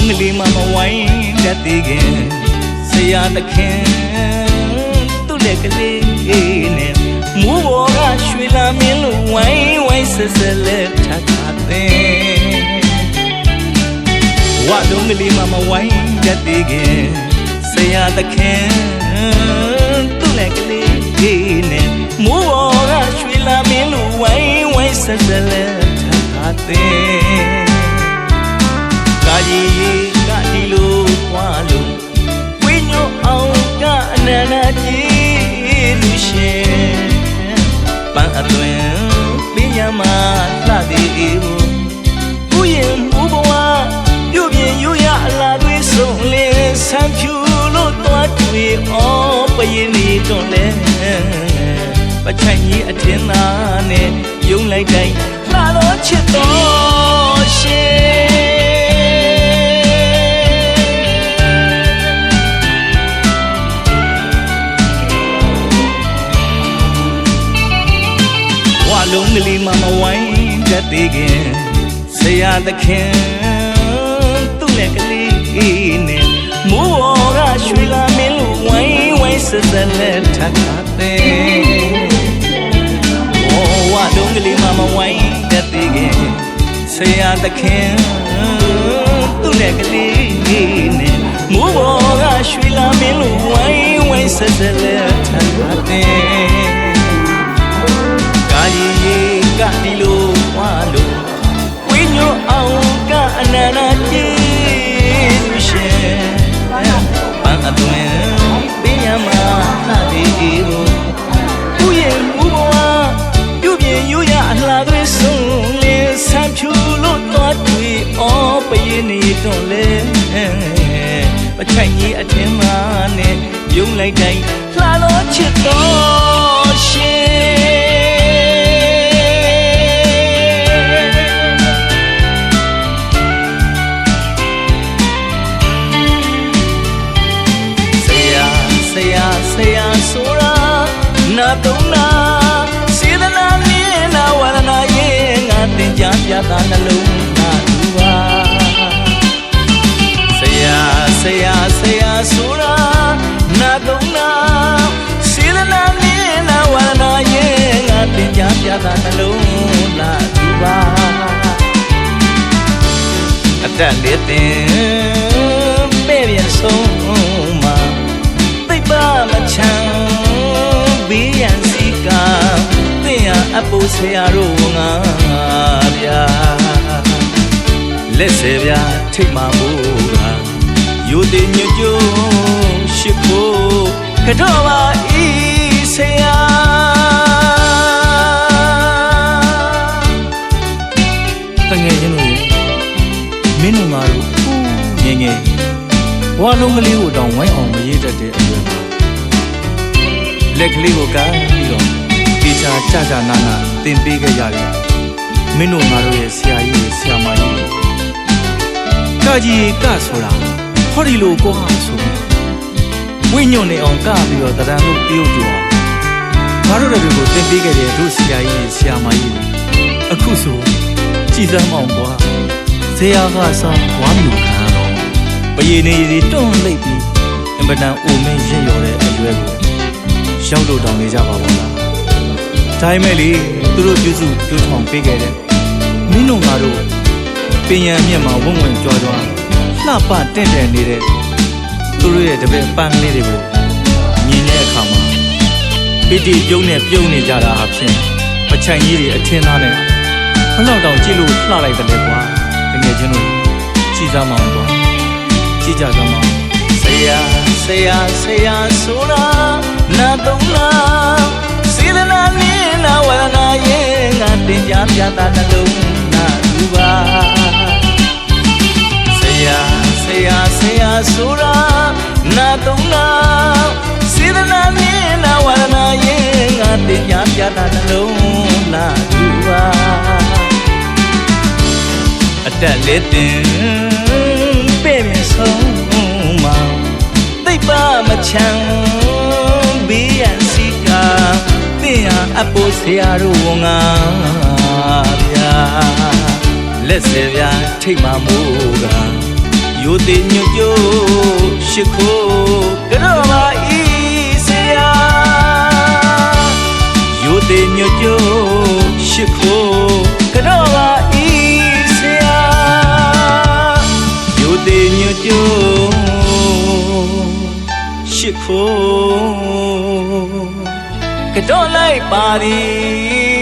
မှမဝိုင်းတတ်သေးခင်ဆရာသခင်သူ့လက်ကလေးနဲ့မူဘောကရွှေလာမင်းလိုဝိုင်းဝိုင်းဆက်ဆက်လက်ထပ်ခါတဲ့ဝါလုံးကလေးမှမဝိုင်းတတ်သေးခင်ဆရာသခင်သူ့လက်ကလေးနဲ့မူဘောကရွှေလာမင်းလိုဝိုင်းဝိုင်းဆက်ဆက်လက်ထပ်ခါတဲ့ ကာကြီးကဒီလိုွားလို့ဝိညိုအောင်ကအနန္တကြီးလူရှင်ပန်းအသွင်ပညာမလှသည်ဘူးဥယျာဉ်မူဘဝပြုပြင်ယူရအလားတွေဆုံးလင်းဆန်းဖြူလို့သွားတွေ့အောင်ပရင်နေတွန်လဲပချိုင်ကြီးအထင်သာနဲ့ယုံလိုက်တိုင်းလှတော့ချစ်တော် လုံးကလေးမမဝိုင်းတတ်သေးခင်ဆရာသခင်သူ့လက်ကလေးနဲ့မိုးဘော်ကရွှေလာမင်းလိုဝိုင်းဝိုင်းဆက်ဆက်လက်ထပ်ခါတဲ့ဩဝါလုံးကလေးမမဝိုင်းတတ်သေးခင်ဆရာသခင်သူ့လက်ကလေးနဲ့မိုးဘော်ကရွှေလာမင်းလိုဝိုင်းဝိုင်းဆက်ဆက်လက်ထပ်ခါတဲ့ ရင်နေတော့လေပချိုင်ကြီးအထင်မှနဲ့ယုံလိုက်တိုင်းလှလို့ချစ်တော်ရှင် တင်ကြပြတာနှလုံးသားသူပါအတက်လေးတင်ပဲ့ပြန်ဆုံးမှာသိပ်ပါမချမ်းဘေးရန်စီကသင်ရအပူဆရာတို့ငါဗျာလက်စေဗျာထိတ်မှာမို့ကယူတင်ညွတ်ကျိုးရှိဖို့ကတော့ပါဤဆရာ ဘွားလုံးကလေးကိုတောင်ဝိုင်းအောင်မရေးတတ်တဲ့အရွယ်မှာလက်ကလေးကိုကမ်းပြီးတော့ဒီချာကြကြနာနာသင်ပေးခဲ့ရတယ်မင်းတို့ငါတို့ရဲ့ဆရာကြီးတွေဆရာမကြီးတွေကကြီးကဆိုတာဟောဒီလိုကိုဟာဆိုပြီးဝိညွန့်နေအောင်ကပြီးတော့တရံလို့တရုတ်ကျော်အောင်ငါတို့တွေကိုသင်ပေးခဲ့တဲ့တို့ဆရာကြီးတွေဆရာမကြီးတွေအခုဆိုကြည်စမ်းမောင်ကွာဇေယျကဆောင်ဝမ်းလူခံတော့ ပယေနေရီတွန့်လိုက်ပြီးအင်ပဒန်အိုမင်းရက်ရော်တဲ့အရွယ်ကိုရောက်လို့တောင်းနေကြပါဘောလားဒါပေမဲ့လေသူတို့ပြုစုပြုထောင်ပေးခဲ့တဲ့မင်းတို့ငါတို့ပင်ရံမြက်မှာဝုံဝင်ကြွားကြွားလှပတင့်တယ်နေတဲ့သူတို့ရဲ့တပည့်ပန်းကလေးတွေကိုမြင်တဲ့အခါမှာပိတိပြုံးနဲ့ပြုံးနေကြတာအဖြစ်အချန်ကြီးတွေအထင်းသားနဲ့ဘလောက်တောင်ကြည့်လို့လှလိုက်တယ်လေကွာတကယ်ချင်းတို့ကြည်စားမအောင်ကွာ ကြည်ကြစမ်းမအောင်ဆရာဆရာဆရာဆိုတာနာတုံးလားစေတနာနဲ့နာဝရဏရဲ့ငါတင်ကြပြတာနှလုံးသားသူပါဆရာဆရာဆရာဆိုတာနာတုံးလားစေတနာနဲ့နာဝရဏရဲ့ငါတင်ကြပြတာနှလုံးသားသူပါအတက်လေးတင် ပင်ဆုံးမှာသိပ်ပါမချမ်းဘေးရန်စီကသင်ဟာအပိုးဆရာတို့ငါဗျာလက်စရာထိတ်မှမို့ကရိုသေညွတ်ပြရှ िख ိုး ကြုံရှိခိုးကတော့လိုက်ပါသည်